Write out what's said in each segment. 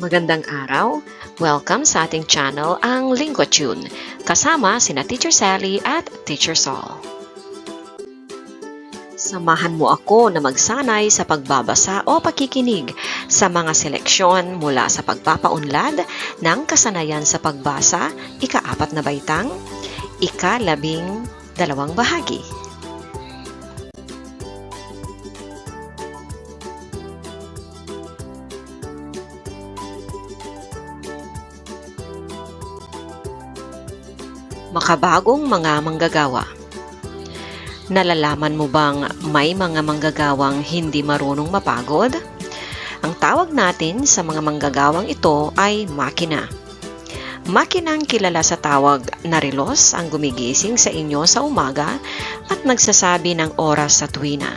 Magandang araw! Welcome sa ating channel, ang Lingua Tune. Kasama sina Teacher Sally at Teacher Saul. Samahan mo ako na magsanay sa pagbabasa o pakikinig sa mga seleksyon mula sa pagpapaunlad ng kasanayan sa pagbasa, ikaapat na baitang, ikalabing dalawang bahagi. Makabagong mga manggagawa. Nalalaman mo bang may mga manggagawang hindi marunong mapagod? Ang tawag natin sa mga manggagawang ito ay makina. Makinang kilala sa tawag na relos ang gumigising sa inyo sa umaga at nagsasabi ng oras sa tuwina.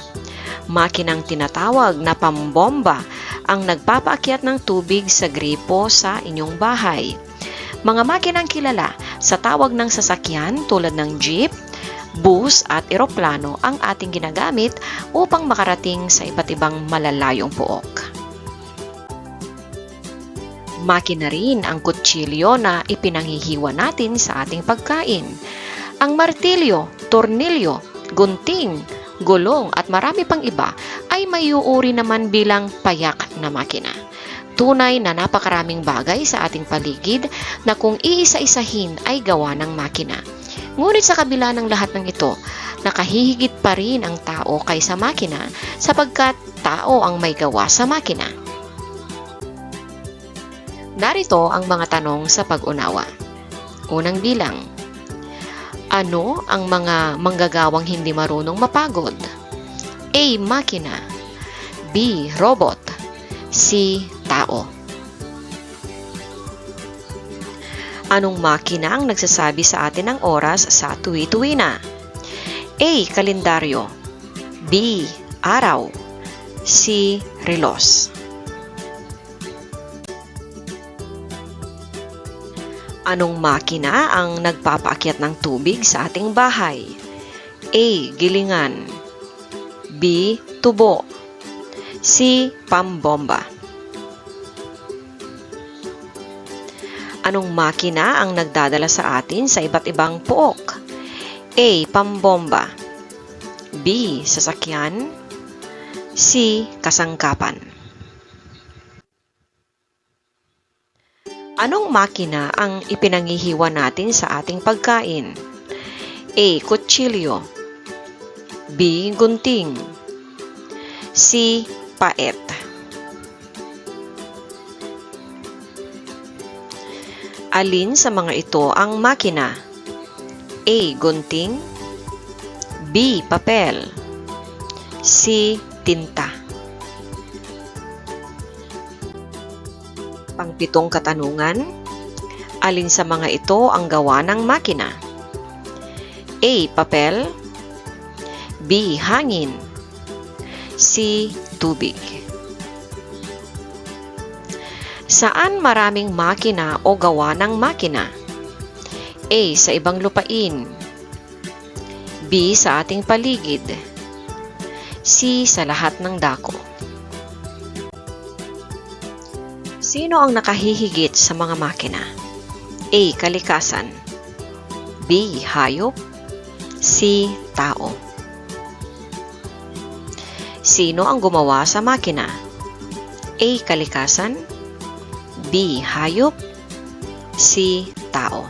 Makinang tinatawag na pambomba ang nagpapaakyat ng tubig sa gripo sa inyong bahay. Mga makinang kilala sa tawag ng sasakyan tulad ng jeep, bus at eroplano ang ating ginagamit upang makarating sa iba't ibang malalayong pook. Makina rin ang kutsilyo na ipinanghihiwa natin sa ating pagkain. Ang martilyo, tornilyo, gunting, gulong at marami pang iba ay mayuuri naman bilang payak na makina. Tunay na napakaraming bagay sa ating paligid na kung iisa-isahin ay gawa ng makina. Ngunit sa kabila ng lahat ng ito, nakahihigit pa rin ang tao kaysa makina sapagkat tao ang may gawa sa makina. Narito ang mga tanong sa pag-unawa. Unang bilang, ano ang mga manggagawang hindi marunong mapagod? A. Makina B. Robot C. Tao Anong makina ang nagsasabi sa atin ng oras sa tuwi-tuwi na? A. Kalendaryo B. Araw C. Relos Anong makina ang nagpapaakyat ng tubig sa ating bahay? A. Gilingan B. Tubo C. Pambomba Anong makina ang nagdadala sa atin sa iba't ibang pook? A. Pambomba B. Sasakyan C. Kasangkapan Anong makina ang ipinanghihiwa natin sa ating pagkain? A. Kutsilyo B. Gunting C. Paet Alin sa mga ito ang makina? A. Gunting B. Papel C. Tinta Pangpitong katanungan, alin sa mga ito ang gawa ng makina? A. Papel B. Hangin C. Tubig Saan maraming makina o gawa ng makina? A. Sa ibang lupain B. Sa ating paligid C. Sa lahat ng dako Sino ang nakahihigit sa mga makina? A. Kalikasan B. Hayop C. Tao Sino ang gumawa sa makina? A. Kalikasan B. Hayop C. Tao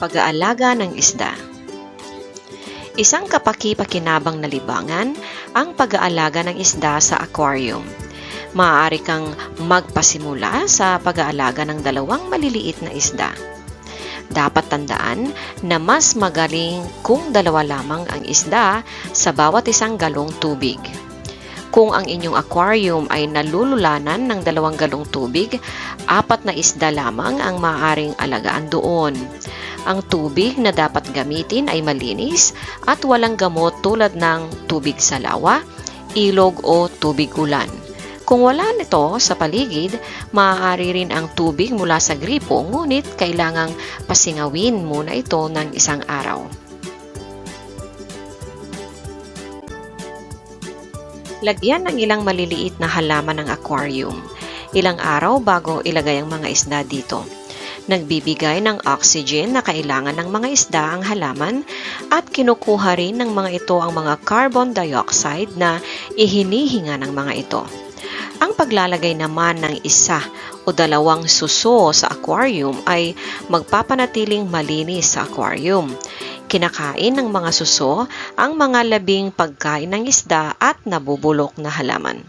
Pag-aalaga ng isda Isang kapaki-pakinabang na libangan ang pag-aalaga ng isda sa aquarium. Maaari kang magpasimula sa pag-aalaga ng dalawang maliliit na isda. Dapat tandaan na mas magaling kung dalawa lamang ang isda sa bawat isang galong tubig. Kung ang inyong aquarium ay nalululanan ng dalawang galong tubig, apat na isda lamang ang maaaring alagaan doon. Ang tubig na dapat gamitin ay malinis at walang gamot tulad ng tubig sa lawa, ilog o tubig ulan. Kung wala nito sa paligid, maaari rin ang tubig mula sa gripo ngunit kailangang pasingawin muna ito ng isang araw. Lagyan ng ilang maliliit na halaman ng aquarium. Ilang araw bago ilagay ang mga isda dito. Nagbibigay ng oxygen na kailangan ng mga isda ang halaman at kinukuha rin ng mga ito ang mga carbon dioxide na ihinihinga ng mga ito. Ang paglalagay naman ng isa o dalawang suso sa aquarium ay magpapanatiling malinis sa aquarium. Kinakain ng mga suso ang mga labing pagkain ng isda at nabubulok na halaman.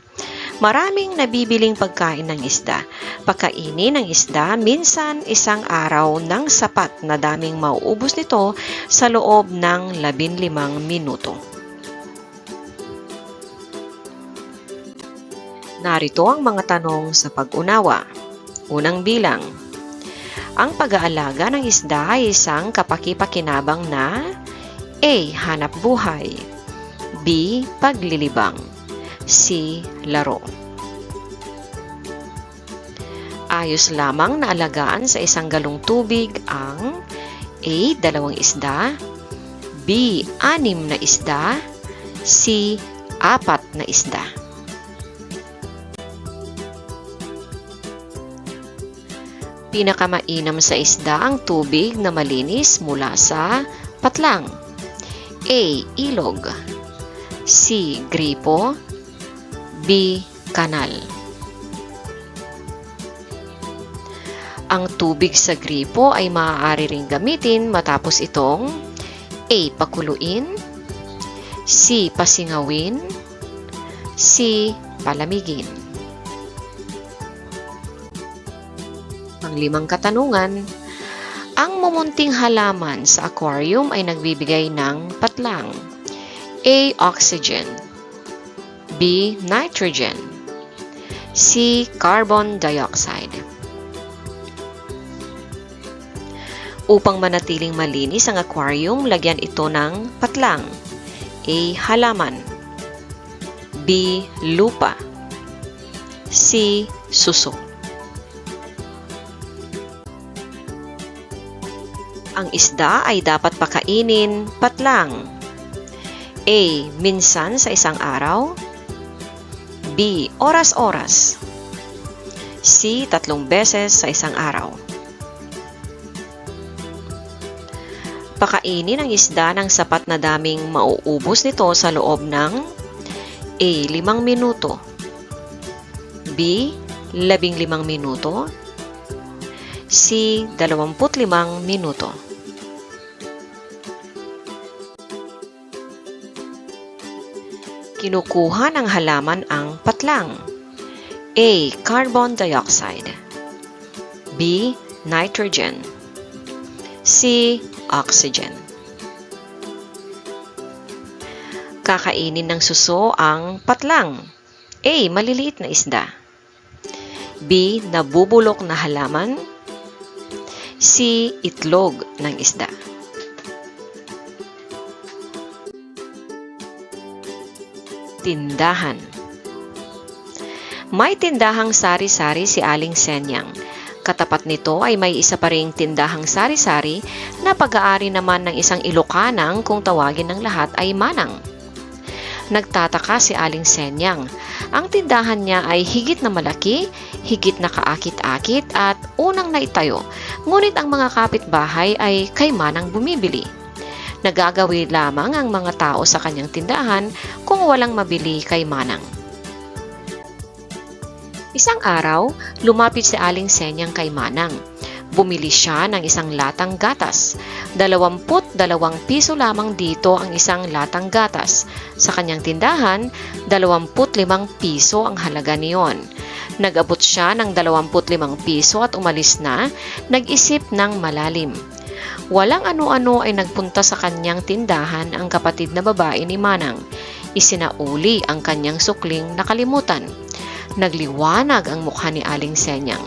Maraming nabibiling pagkain ng isda. Pagkainin ng isda minsan isang araw ng sapat na daming mauubos nito sa loob ng 15 minuto. Narito ang mga tanong sa pag-unawa. Unang bilang. Ang pag-aalaga ng isda ay isang kapaki-pakinabang na A. Hanap buhay B. Paglilibang C. Laro Ayos lamang na alagaan sa isang galong tubig ang A. Dalawang isda B. Anim na isda C. Apat na isda Pinakamainam sa isda ang tubig na malinis mula sa patlang. A. Ilog C. Gripo B. Kanal Ang tubig sa gripo ay maaari ring gamitin matapos itong A. Pakuluin C. Pasingawin C. Palamigin Ang limang katanungan, ang mumunting halaman sa aquarium ay nagbibigay ng patlang. A. Oxygen B. Nitrogen C. Carbon dioxide Upang manatiling malinis ang aquarium, lagyan ito ng patlang. A. Halaman B. Lupa C. Suso Ang isda ay dapat pakainin patlang. A. Minsan sa isang araw. B. Oras-oras. C. Tatlong beses sa isang araw. Pakainin ang isda ng sapat na daming mauubos nito sa loob ng A. 5 minuto B. 15 minuto C. 25 minuto. Kinukuha ng halaman ang patlang. A. Carbon dioxide B. Nitrogen C. Oxygen Kakainin ng suso ang patlang. A. Maliliit na isda B. Nabubulok na halaman C. Itlog ng isda. Tindahan May tindahang sari-sari si Aling Senyang. Katapat nito ay may isa pa ring tindahang sari-sari na pag-aari naman ng isang Ilocanang kung tawagin ng lahat ay Manang. Nagtataka si Aling Senyang. Ang tindahan niya ay higit na malaki, higit na kaakit-akit at unang naitayo Ngunit ang mga kapitbahay ay kay manang bumibili. Nagagawi lamang ang mga tao sa kanyang tindahan kung walang mabili kay manang. Isang araw, lumapit si Aling Senyang kay Manang. Bumili siya ng isang latang gatas. Dalawamput dalawang piso lamang dito ang isang latang gatas. Sa kanyang tindahan, dalawamput limang piso ang halaga niyon. Nag-abot siya ng 25 piso at umalis na, nag-isip ng malalim. Walang ano-ano ay nagpunta sa kanyang tindahan ang kapatid na babae ni Manang. Isinauli ang kanyang sukling nakalimutan. Nagliwanag ang mukha ni Aling Senyang.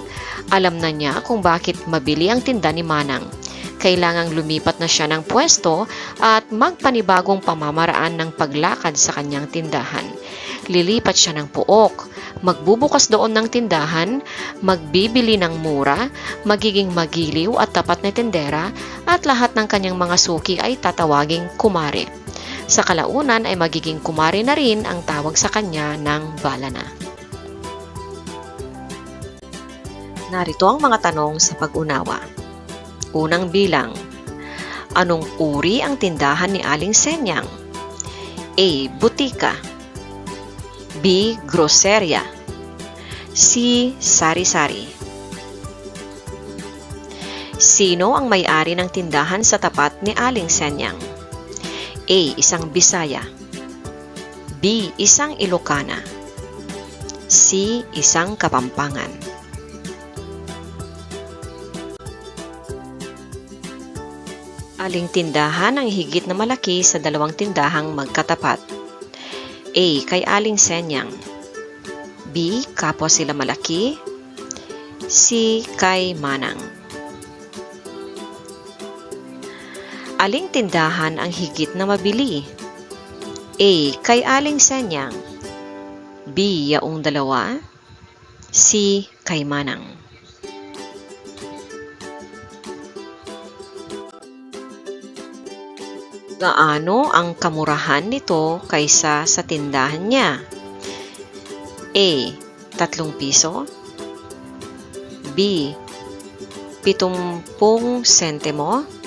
Alam na niya kung bakit mabili ang tinda ni Manang. Kailangang lumipat na siya ng pwesto at magpanibagong pamamaraan ng paglakad sa kanyang tindahan. Lilipat siya ng puok magbubukas doon ng tindahan, magbibili ng mura, magiging magiliw at tapat na tendera, at lahat ng kanyang mga suki ay tatawaging kumare. Sa kalaunan ay magiging kumari na rin ang tawag sa kanya ng balana. Narito ang mga tanong sa pag-unawa. Unang bilang, anong uri ang tindahan ni Aling Senyang? A. Butika B. Groceria C. Sari-sari Sino ang may-ari ng tindahan sa tapat ni Aling Senyang? A. Isang Bisaya B. Isang Ilocana C. Isang Kapampangan Aling tindahan ang higit na malaki sa dalawang tindahang magkatapat? A. Kay Aling Senyang B. Kapwa sila malaki C. Kay Manang Aling tindahan ang higit na mabili? A. Kay Aling Senyang B. Yaong dalawa C. Kay Manang Gaano ang kamurahan nito kaysa sa tindahan niya? A. Tatlong piso B. Pitumpung sentimo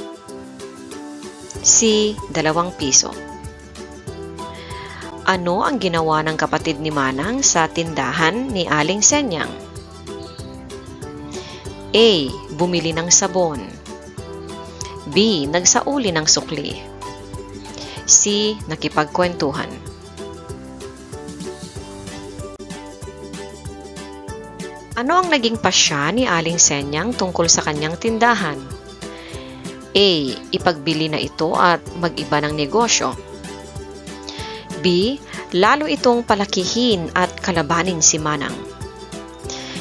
C. Dalawang piso Ano ang ginawa ng kapatid ni Manang sa tindahan ni Aling Senyang? A. Bumili ng sabon B. Nagsauli ng sukli C. Nakipagkwentuhan. Ano ang naging pasya ni Aling Senyang tungkol sa kanyang tindahan? A. Ipagbili na ito at mag-iba ng negosyo. B. Lalo itong palakihin at kalabanin si Manang.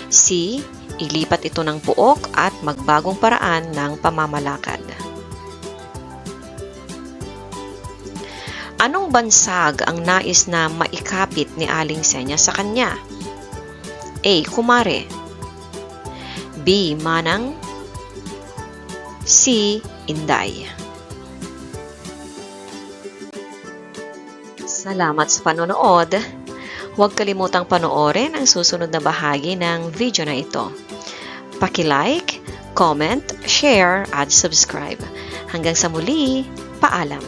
C. Ilipat ito ng puok at magbagong paraan ng pamamalakad. Anong bansag ang nais na maikapit ni Aling Senya sa kanya? A. Kumare B. Manang C. Inday Salamat sa panonood. Huwag kalimutang panoorin ang susunod na bahagi ng video na ito. Paki-like, comment, share, at subscribe. Hanggang sa muli, paalam!